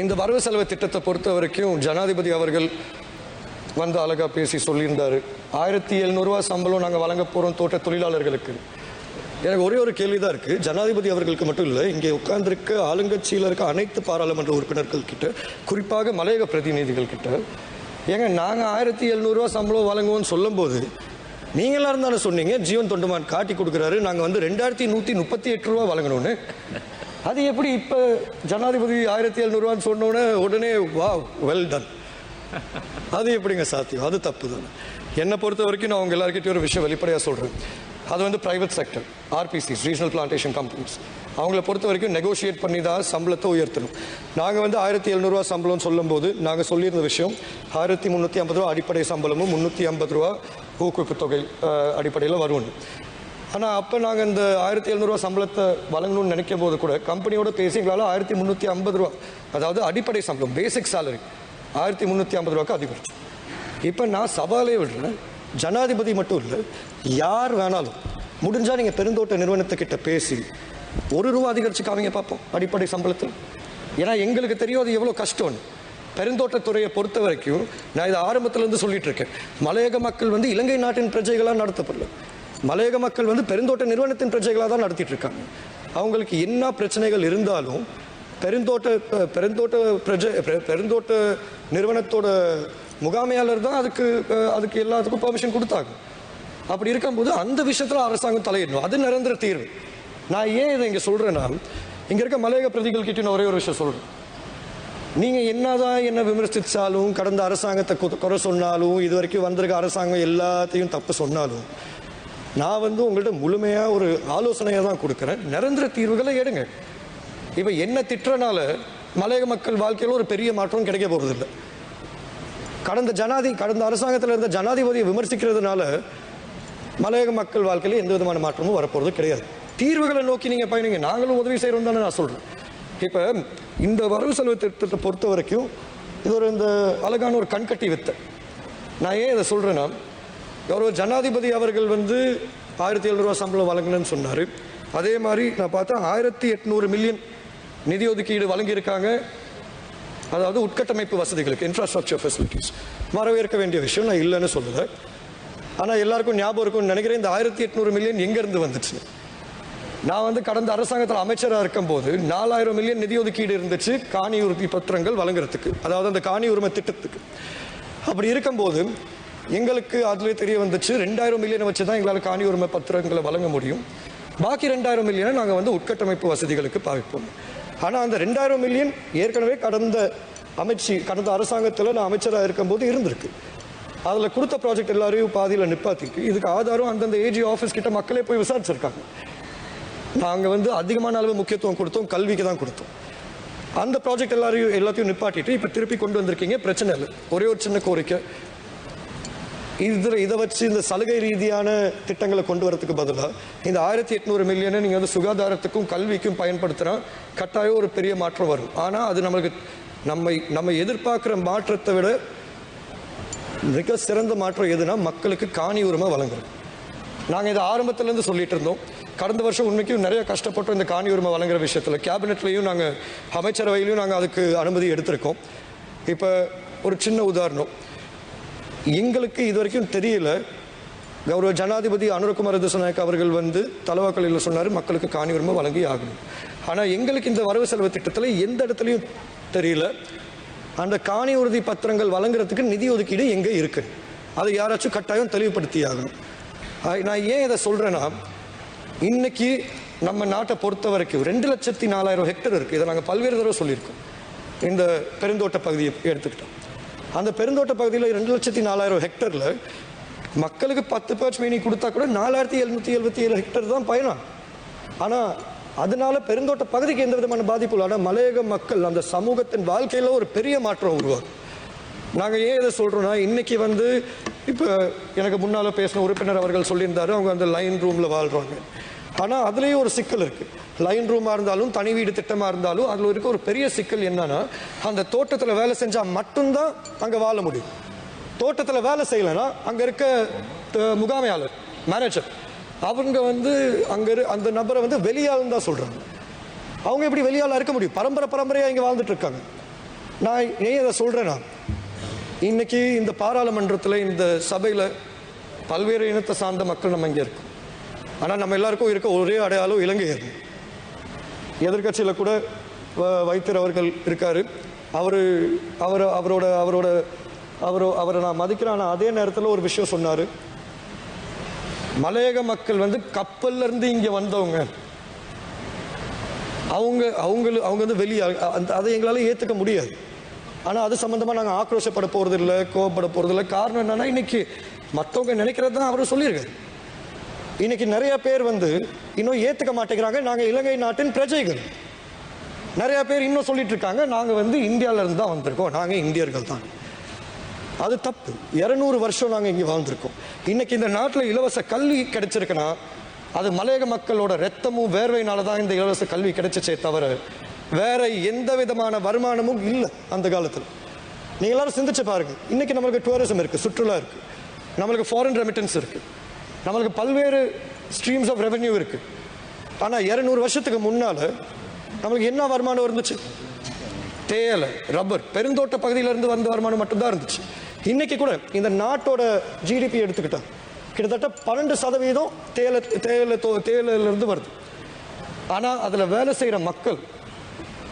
இந்த வரவு செலவு திட்டத்தை பொறுத்த வரைக்கும் ஜனாதிபதி அவர்கள் வந்து அழகாக பேசி சொல்லியிருந்தார். ஆயிரத்தி எழுநூறுவா சம்பளம் நாங்கள் வழங்க போகிறோம் தோட்ட தொழிலாளர்களுக்கு. எனக்கு ஒரே ஒரு கேள்வி தான் இருக்குது ஜனாதிபதி அவர்களுக்கு மட்டும் இல்லை இங்கே உட்கார்ந்துருக்க ஆளுங்கட்சியில் இருக்க அனைத்து பாராளுமன்ற உறுப்பினர்கள் கிட்ட குறிப்பாக மலையக பிரதிநிதிகள் கிட்ட ஏங்க நாங்கள் ஆயிரத்தி எழுநூறுவா சம்பளம் வழங்குவோம்னு சொல்லும்போது நீங்களாக இருந்தாலும் சொன்னீங்க ஜீவன் தொண்டுமான் காட்டி கொடுக்குறாரு நாங்கள் வந்து ரெண்டாயிரத்தி நூற்றி முப்பத்தி எட்டு ரூபா வழங்கணும்னு. அது எப்படி இப்போ ஜனாதிபதி ஆயிரத்தி எழுநூறுவான்னு சொன்னோன்னே உடனே வா வெல் டன் அது எப்படிங்க சாத்தியம்? அது தப்பு தானே என்னை பொறுத்த வரைக்கும் நான் அவங்க எல்லாருக்கிட்டையும் ஒரு விஷயம் வெளிப்படையாக சொல்கிறேன் அது வந்து private sector RPCs regional plantation companies அவங்கள பொறுத்த வரைக்கும் நெகோஷியேட் பண்ணி தான் சம்பளத்தை உயர்த்தணும். நாங்கள் வந்து ஆயிரத்தி எழுநூறுவா சம்பளம்னு சொல்லும்போது நாங்கள் சொல்லியிருந்த விஷயம் ஆயிரத்தி முந்நூற்றி ஐம்பது ரூபா அடிப்படை சம்பளமும் முந்நூற்றி ஐம்பது ரூபா ஊக்குவிப்பு தொகை அடிப்படையில் வருவோம் ஆனால் அப்போ நாங்கள் இந்த ஆயிரத்தி எழுநூறுவா சம்பளத்தை வழங்கணும்னு நினைக்கும் போது கூட கம்பெனியோட பேசி எங்களால் ஆயிரத்தி முந்நூற்றி ஐம்பது ரூபா. அதாவது அடிப்படை சம்பளம் பேசிக் சேலரி ஆயிரத்தி முந்நூற்றி ஐம்பது ரூபாய்க்கு அதிகரிச்சு. இப்போ நான் சவாலே விடுறேன் ஜனாதிபதி மட்டும் இல்லை யார் வேணாலும் முடிஞ்சால் நீங்கள் பெருந்தோட்ட நிறுவனத்துக்கிட்ட பேசி ஒரு ரூபா அதிகரித்து காமிங்க பார்ப்போம் அடிப்படை சம்பளத்தில். ஏன்னா எங்களுக்கு தெரியும் அது எவ்வளோ கஷ்டம்னு. பெருந்தோட்டத்துறையை பொறுத்த வரைக்கும் நான் இதை ஆரம்பத்திலேருந்து சொல்லிட்டு இருக்கேன். மலையக மக்கள் வந்து இலங்கை நாட்டின் பிரஜைகளாக நடத்தப்படல. மலையக மக்கள் வந்து பெருந்தோட்ட நிறுவனத்தின் பிரஜைகளாக தான் நடத்திட்டு இருக்காங்க. அவங்களுக்கு என்ன பிரச்சனைகள் இருந்தாலும் பெருந்தோட்ட பெருந்தோட்ட பிரஜை பெ- பெருந்தோட்ட நிறுவனத்தோட முகாமையாளர் தான் அதுக்கு அதுக்கு எல்லாத்துக்கும் பெர்மிஷன் கொடுத்தாங்க. அப்படி இருக்கும்போது அந்த விஷயத்தில் அரசாங்கம் தலையிடணும். அது நிரந்தர தீர்வு. நான் ஏன் இதை இங்கே சொல்கிறேன்னா இங்கே இருக்க மலையக பிரதிகள் கிட்ட நான் ஒரே ஒரு விஷயம் சொல்கிறேன் நீங்கள் என்னதான் என்ன விமர்சிச்சாலும் கடந்த அரசாங்கத்தை குறை சொன்னாலும் இது வரைக்கும் வந்திருக்க அரசாங்கம் எல்லாத்தையும் தப்பு சொன்னாலும் நான் வந்து உங்கள்கிட்ட முழுமையாக ஒரு ஆலோசனையை தான் கொடுக்குறேன். நிரந்தர தீர்வுகளை எடுங்க. இப்போ என்ன திட்டுறனால மலையக மக்கள் வாழ்க்கையில் ஒரு பெரிய மாற்றம் கிடைக்க போகிறதில்லை கடந்த ஜனாதி கடந்த அரசாங்கத்தில் இருந்த ஜனாதிபதியை விமர்சிக்கிறதுனால மலையக மக்கள் வாழ்க்கையில் எந்த விதமான மாற்றமும் வரப்போகிறது கிடையாது. தீர்வுகளை நோக்கி நீங்கள் பயணிங்க. நாங்களும் உதவி செய்கிறோம் தானே நான் சொல்கிறேன் இப்போ இந்த வரவு செலவு திட்டத்தை பொறுத்த வரைக்கும் இது ஒரு இந்த அழகான ஒரு கண்கட்டி வித்தை. நான் ஏன் இதை சொல்கிறேன்னா கௌரவ ஜனாதிபதி அவர்கள் வந்து ஆயிரத்தி எழுநூறுவா சம்பளம் வழங்கணும்னு சொன்னார். அதே மாதிரி நான் பார்த்தா ஆயிரத்தி எட்நூறு மில்லியன் நிதி ஒதுக்கீடு வழங்கியிருக்காங்க. அதாவது உட்கட்டமைப்பு வசதிகளுக்கு இன்ஃப்ராஸ்ட்ரக்சர் ஃபெசிலிட்டிஸ் வரவேற்க வேண்டிய விஷயம் நான் இல்லைன்னு சொல்லலை. ஆனால் எல்லாருக்கும் ஞாபகம் இருக்கும்னு நினைக்கிறேன். இந்த ஆயிரத்தி எட்நூறு மில்லியன் எங்கேருந்து வந்துச்சு? நான் வந்து கடந்த அரசாங்கத்தில் அமைச்சராக இருக்கும்போது நாலாயிரம் மில்லியன் நிதி ஒதுக்கீடு இருந்துச்சு காணி உறுதி பத்திரங்கள் வழங்குறதுக்கு. அதாவது அந்த காணி உரிமை திட்டத்துக்கு. அப்படி இருக்கும்போது எங்களுக்கு அதிலே தெரிய வந்துச்சு. ரெண்டாயிரம் மில்லியனை வச்சு தான் எங்களால் காணி உரிமை பத்திரங்களை வழங்க முடியும். பாக்கி ரெண்டாயிரம் மில்லியனை நாங்கள் வந்து உட்கட்டமைப்பு வசதிகளுக்கு பாவிப்போம். ஆனால் அந்த ரெண்டாயிரம் மில்லியன் ஏற்கனவே கடந்த அமைச்சு கடந்த அரசாங்கத்தில் நான் அமைச்சராக இருக்கும்போது இருந்திருக்கு. அதில் கொடுத்த ப்ராஜெக்ட் எல்லாரையும் பாதியில் நிப்பாத்திருக்கு. இதுக்கு ஆதாரம் அந்தந்த ஏஜி ஆஃபீஸ் கிட்ட மக்களே போய் விசாரிச்சிருக்காங்க. நாங்கள் வந்து அதிகமான அளவு முக்கியத்துவம் கொடுத்தோம் கல்விக்கு தான் கொடுத்தோம். அந்த ப்ராஜெக்ட் எல்லாரையும் எல்லாத்தையும் நிப்பாட்டிட்டு இப்போ திருப்பி கொண்டு வந்திருக்கீங்க. பிரச்சனை இல்லை. ஒரே ஒரு சின்ன கோரிக்கை. இதில் இதை வச்சு இந்த சலுகை ரீதியான திட்டங்களை கொண்டு வரதுக்கு பதிலாக இந்த ஆயிரத்தி எட்நூறு மில்லியனை நீங்கள் வந்து சுகாதாரத்துக்கும் கல்விக்கும் பயன்படுத்தினா கட்டாயம் ஒரு பெரிய மாற்றம் வரும். ஆனால் அது நம்மளுக்கு நம்மை நம்ம எதிர்பார்க்குற மாற்றத்தை விட மிக சிறந்த மாற்றம் எதுனா மக்களுக்கு காணி உரிமை வழங்குறது. நாங்கள் இதை ஆரம்பத்துலேருந்து சொல்லிட்டு இருந்தோம். கடந்த வருஷம் உண்மைக்கும் நிறைய கஷ்டப்பட்டோம் இந்த காணி உரிமை வழங்குற விஷயத்தில் கேபினெட்லேயும் நாங்கள் அமைச்சரவையிலையும் நாங்கள் அதுக்கு அனுமதி எடுத்திருக்கோம். இப்போ ஒரு சின்ன உதாரணம். எங்களுக்கு இது வரைக்கும் தெரியல. கௌரவ ஜனாதிபதி அனுரகுமார திசநாயக் அவர்கள் வந்து தலவாக்கலையில் சொன்னார் மக்களுக்கு காணி உரிமை வழங்கி ஆகணும். ஆனால் எங்களுக்கு இந்த வரவு செலவு திட்டத்தில் எந்த இடத்துலையும் தெரியல. அந்த காணி உறுதி பத்திரங்கள் வழங்குறதுக்கு நிதி ஒதுக்கீடு எங்கே இருக்கு? அதை யாராச்சும் கட்டாயம் தெளிவுபடுத்தி ஆகணும். நான் ஏன் இதை சொல்கிறேன்னா இன்னைக்கு நம்ம நாட்டை பொறுத்த வரைக்கும் ரெண்டு லட்சத்தி நாலாயிரம் ஹெக்டர் இருக்குது இதை நாங்கள் பல்வேறு தடவை சொல்லியிருக்கோம். இந்த பெருந்தோட்ட பகுதியை எடுத்துக்கிட்டோம். அந்த பெருந்தோட்ட பகுதியில் ரெண்டு லட்சத்தி நாலாயிரம் ஹெக்டரில் மக்களுக்கு பத்து பேர்ச் மீனி கொடுத்தா கூட நாலாயிரத்தி எழுநூற்றி எழுபத்தி ஏழு ஹெக்டர் தான் பயணம். ஆனால் அதனால பெருந்தோட்ட பகுதிக்கு எந்த விதமான பாதிப்பு இல்லை. ஆனால் மலையக மக்கள் அந்த சமூகத்தின் வாழ்க்கையில் ஒரு பெரிய மாற்றம் உருவாகும் நாங்கள் ஏன் இதை சொல்கிறோன்னா இன்னைக்கு வந்து இப்போ எனக்கு முன்னால் பேசின உறுப்பினர் அவர்கள் சொல்லியிருந்தாரு அவங்க அந்த லைன் ரூமில் வாழ்கிறாங்க ஆனால் அதுலேயும் ஒரு சிக்கல் இருக்குது லைன் ரூமாக இருந்தாலும் தனி வீடு திட்டமாக இருந்தாலும் அதில் இருக்க ஒரு பெரிய சிக்கல் என்னன்னா அந்த தோட்டத்தில் வேலை செஞ்சால் மட்டும்தான் அங்கே வாழ முடியும். தோட்டத்தில் வேலை செய்யலைன்னா அங்கே இருக்க த- முகாமையாளர் மேனேஜர் அவங்க வந்து அங்கே அந்த நபரை வந்து வெளியாளுன்னு தான் சொல்கிறாங்க அவங்க எப்படி வெளியாளா இருக்க முடியும்? பரம்பரை பரம்பரையாக இங்கே வாழ்ந்துட்டு இருக்காங்க. நான் ஏன் இதை சொல்கிறேன்னா இன்னைக்கு இந்த பாராளுமன்றத்தில் இந்த சபையில் பல்வேறு இனத்தை சார்ந்த மக்கள் நம்ம இங்கே இருக்கோம். ஆனால் நம்ம எல்லாருக்கும் இருக்க ஒரே அடையாளம் இலங்கையர் எதிர்க்கட்சியில் கூட வ- வைத்தியர் அவர்கள் இருக்காரு. அவர் அவர் அவரோட அவரோட அவர் அவரை நான் மதிக்கிறேன். ஆனால் அதே நேரத்தில் ஒரு விஷயம் சொன்னார். மலையக மக்கள் வந்து கப்பல்லேருந்து இங்கே வந்தவங்க. அவங்க அவங்களு அவங்க வந்து வெளியே அந்த அதை எங்களால் ஏற்றுக்க முடியாது. ஆனால் அது சம்மந்தமாக நாங்கள் ஆக்ரோஷப்பட போகிறதில்ல கோவப்பட போகிறது காரணம் என்னென்னா இன்றைக்கி மற்றவங்க நினைக்கிறது தான் அவர் சொல்லியிருக்காரு. இன்னைக்கு நிறைய பேர் வந்து இன்னும் ஏற்றுக்க மாட்டேங்கிறாங்க. நாங்கள் இலங்கை நாட்டின் பிரஜைகள். நிறைய பேர் இன்னும் சொல்லிட்டு இருக்காங்க. நாங்கள் வந்து இந்தியாவிலேருந்து தான் வந்திருக்கோம். நாங்கள் இந்தியர்கள் தான். அது தப்பு. இரநூறு வருஷம் நாங்கள் இங்கே வாழ்ந்திருக்கோம். இன்னைக்கு இந்த நாட்டில் இலவச கல்வி கிடைச்சிருக்குன்னா அது மலையக மக்களோட ரத்தமும் வேர்வையினால தான் இந்த இலவச கல்வி கிடைச்சிச்சே தவிர வேற எந்த விதமான வருமானமும் இல்லை அந்த காலத்தில். நீங்கள் எல்லாரும் சிந்திச்சு பாருங்க. இன்னைக்கு நம்மளுக்கு டூரிசம் இருக்குது சுற்றுலா இருக்குது நம்மளுக்கு ஃபாரின் ரெமிட்டன்ஸ் இருக்குது நம்மளுக்கு பல்வேறு ஸ்ட்ரீம்ஸ் ஆஃப் ரெவென்யூ இருக்கு. ஆனால் இரநூறு வருஷத்துக்கு முன்னால் நம்மளுக்கு என்ன வருமானம் இருந்துச்சு? தேயிலை ரப்பர் பெருந்தோட்ட பகுதியிலேருந்து வந்த வருமானம் மட்டும்தான் இருந்துச்சு. இன்னைக்கு கூட இந்த நாட்டோட ஜிடிபி எடுத்துக்கிட்டா கிட்டத்தட்ட பன்னெண்டு சதவீதம் தேயிலை தேயிலை தோ- தேயிலிருந்து வருது. ஆனால் அதில் வேலை செய்கிற மக்கள்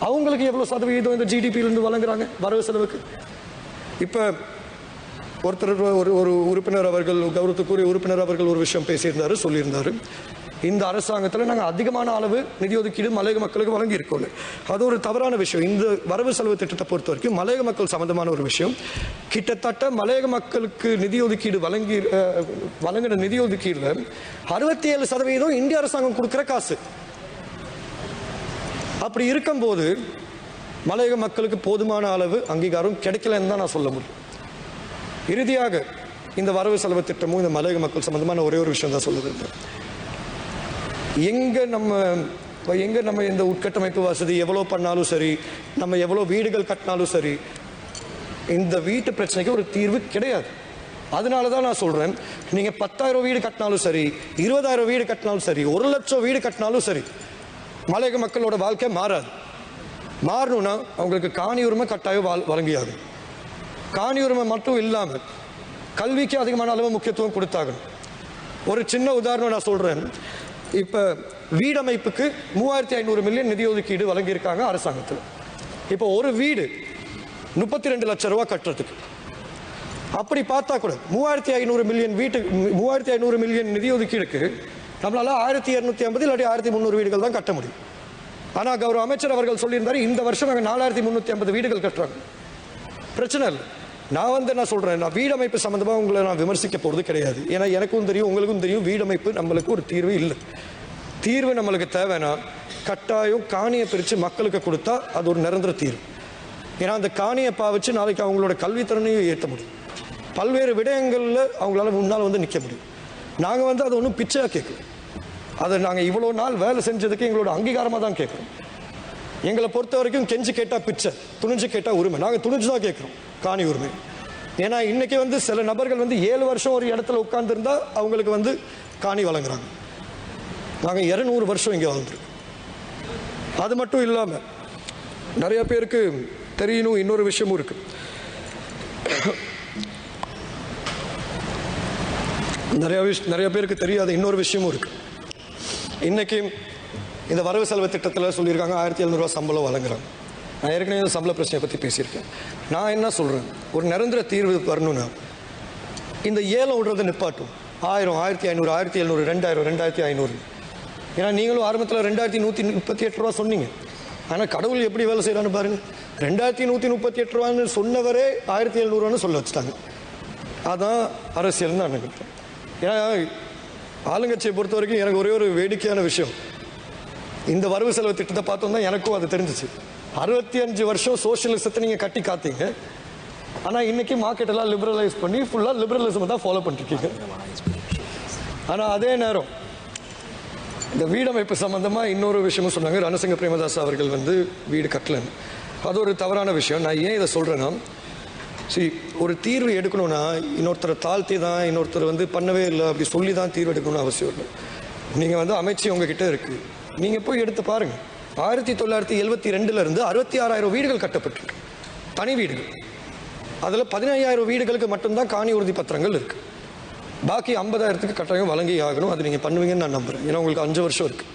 அவங்களுக்கு எவ்வளோ சதவீதம் இந்த ஜிடிபியிலேருந்து வழங்குறாங்க? வரவு செலவுக்கு. இப்போ ஒருத்தர் ஒரு ஒரு உறுப்பினர் அவர்கள் கௌரவத்துக்குரிய உறுப்பினர் அவர்கள் ஒரு விஷயம் பேசியிருந்தாரு சொல்லியிருந்தாரு. இந்த அரசாங்கத்தில் நாங்கள் அதிகமான அளவு நிதி ஒதுக்கீடு மலையக மக்களுக்கு வழங்கியிருக்கோம். அது ஒரு தவறான விஷயம். இந்த வரவு செலவு திட்டத்தை பொறுத்த வரைக்கும் மலையக மக்கள் சம்பந்தமான ஒரு விஷயம். கிட்டத்தட்ட மலையக மக்களுக்கு நிதி ஒதுக்கீடு வழங்கி வழங்கின நிதி ஒதுக்கீடுல அறுபத்தி ஏழு சதவீதம் இந்திய அரசாங்கம் கொடுக்குற காசு. அப்படி இருக்கும்போது மலையக மக்களுக்கு போதுமான அளவு அங்கீகாரம் கிடைக்கலன்னு தான் நான் சொல்ல முடியும். இறுதியாக இந்த வரவு செலவு திட்டமும் இந்த மலையக மக்கள் சம்பந்தமான ஒரே ஒரு விஷயம் தான் சொல்லுது எங்கே நம்ம எங்கே நம்ம இந்த உட்கட்டமைப்பு வசதி எவ்வளோ பண்ணாலும் சரி நம்ம எவ்வளோ வீடுகள் கட்டினாலும் சரி இந்த வீட்டு பிரச்சனைக்கு ஒரு தீர்வு கிடையாது. அதனால தான் நான் சொல்கிறேன் நீங்கள் பத்தாயிரம் வீடு கட்டினாலும் சரி இருபதாயிரம் வீடு கட்டினாலும் சரி ஒரு லட்சம் வீடு கட்டினாலும் சரி மலையக மக்களோட வாழ்க்கை மாறாது. மாறணும்னா அவங்களுக்கு காணி உரிமை கட்டாயம் வாழ் வழங்கியாகும் காணி உரிமை மட்டும் இல்லாமல் கல்விக்கு அதிகமான அளவு முக்கியத்துவம் கொடுத்தாகணும் ஒரு சின்ன உதாரணம் நான் சொல்கிறேன் இப்போ வீடமைப்புக்கு மூவாயிரத்தி ஐநூறு மில்லியன் நிதி ஒதுக்கீடு வழங்கியிருக்காங்க அரசாங்கத்தில். இப்போ ஒரு வீடு முப்பத்தி ரெண்டு லட்சம் ரூபா கட்டுறதுக்கு. அப்படி பார்த்தா கூட மூவாயிரத்தி ஐநூறு மில்லியன் வீட்டு மூவாயிரத்தி ஐநூறு மில்லியன் நிதி ஒதுக்கீடுக்கு நம்மளால் ஆயிரத்தி இரநூத்தி ஐம்பது இல்லாட்டி ஆயிரத்தி முந்நூறு வீடுகள் தான் கட்ட முடியும். ஆனால் கௌரவ அமைச்சர் அவர்கள் சொல்லியிருந்தாரு இந்த வருஷம் நாங்கள் நாலாயிரத்தி முந்நூற்றி ஐம்பது வீடுகள் கட்டுறாங்க. பிரச்சனை இல்லை. நான் வந்து என்ன சொல்றேன் நான் வீடமைப்பு சம்மந்தமாக உங்களை நான் விமர்சிக்க போகிறது கிடையாது. ஏன்னா எனக்கும் தெரியும் உங்களுக்கும் தெரியும் வீடமைப்பு நம்மளுக்கு ஒரு தீர்வு இல்லை. தீர்வு நம்மளுக்கு தேவைன்னா கட்டாயம் காணியை பிரித்து மக்களுக்கு கொடுத்தா அது ஒரு நிரந்தர தீர்வு. ஏன்னா அந்த காணியை பாவிச்சு நாளைக்கு அவங்களோட கல்வித்திறனையும் ஏற்ற முடியும். பல்வேறு விடயங்களில் அவங்களால முன்னால் வந்து நிற்க முடியும். நாங்கள் வந்து அதை ஒன்றும் பிச்சையாக கேட்குறோம் அதை நாங்கள் இவ்வளோ நாள் வேலை செஞ்சதுக்கு எங்களோட அங்கீகாரமாக தான் கேட்குறோம். எங்களை பொறுத்த வரைக்கும் கெஞ்சி கேட்டால் பிச்சை துணிஞ்சு கேட்டால் உரிமை. நாங்கள் துணிஞ்சு தான் கேட்குறோம். காணி உரிமை. ஏன்னா இன்றைக்கி வந்து சில நபர்கள் வந்து ஏழு வருஷம் ஒரு இடத்துல உட்கார்ந்துருந்தா அவங்களுக்கு வந்து காணி வழங்குறாங்க. நாங்கள் இரநூறு வருஷம் இங்கே வாழ்ந்துருக்கோம் அது மட்டும் இல்லாமல் நிறைய பேருக்கு தெரியணும் இன்னொரு விஷயமும் இருக்குது நிறைய விஷ் நிறைய பேருக்கு தெரியாத இன்னொரு விஷயமும் இருக்குது இன்றைக்கி இந்த வரவு செலவு திட்டத்தில் சொல்லியிருக்காங்க ஆயிரத்தி எழுநூறுவா சம்பளம் வழங்குறாங்க. நான் ஏற்கனவே சம்பள பிரச்சனையை பற்றி பேசியிருக்கேன். நான் என்ன சொல்கிறேன் ஒரு நிரந்தர தீர்வு வரணும்னா இந்த ஏலம் விடுறதை நிப்பாட்டும். ஆயிரம் ஆயிரத்தி ஐநூறு ஆயிரத்தி எழுநூறு ரெண்டாயிரம் ரெண்டாயிரத்தி ஐநூறு. ஏன்னா நீங்களும் ஆரம்பத்தில் ரெண்டாயிரத்தி நூற்றி முப்பத்தி எட்டு ரூபா சொன்னீங்க. ஆனால் கடவுள் எப்படி வேலை செய்கிறான்னு பாருங்கள் ரெண்டாயிரத்தி நூற்றி முப்பத்தி எட்டு ரூபான்னு சொன்னவரே ஆயிரத்தி எழுநூறுவான்னு சொல்ல வச்சுட்டாங்க. அதான் அரசியல்னு நான் நினைக்கிறேன். ஏன்னா ஆளுங்கட்சியை பொறுத்த வரைக்கும் எனக்கு ஒரே ஒரு வேடிக்கையான விஷயம். இந்த வரவு செலவு திட்டத்தை பார்த்தோம் தான் எனக்கும் அது தெரிஞ்சிச்சு. அறுபத்தி அஞ்சு வருஷம் சோஷியலிசத்தை நீங்கள் கட்டி காத்தீங்க. ஆனால் இன்னைக்கு மார்க்கெட் எல்லாம் லிபரலைஸ் பண்ணி ஃபுல்லாக லிபரலிசம் தான் ஃபாலோ பண்ணிருக்கீங்க ஆனால் அதே நேரம் இந்த வீடமைப்பு சம்மந்தமாக இன்னொரு விஷயமும் சொன்னாங்க. ரணசிங்க பிரேமதாஸ் அவர்கள் வந்து வீடு கட்டலன்னு. அது ஒரு தவறான விஷயம். நான் ஏன் இதை சொல்கிறேன்னா சரி ஒரு தீர்வு எடுக்கணும்னா இன்னொருத்தரை தாழ்த்தி தான் இன்னொருத்தர் வந்து பண்ணவே இல்லை அப்படி சொல்லி தான் தீர்வு எடுக்கணும்னு அவசியம் இல்லை. நீங்கள் வந்து அமைச்சு உங்ககிட்ட இருக்கு. நீங்கள் போய் எடுத்து பாருங்கள் ஆயிரத்தி தொள்ளாயிரத்தி எழுபத்தி ரெண்டுலேருந்து அறுபத்தி ஆறாயிரம் வீடுகள் கட்டப்பட்டிருக்கு. தனி வீடுகள். அதில் பதினையாயிரம் வீடுகளுக்கு மட்டும்தான் காணி உறுதி பத்திரங்கள் இருக்குது பாக்கி ஐம்பதாயிரத்துக்கு கட்டாயம் வழங்கி ஆகணும். அது நீங்கள் பண்ணுவீங்கன்னு நான் நம்புகிறேன் ஏன்னா உங்களுக்கு அஞ்சு வருஷம் இருக்குது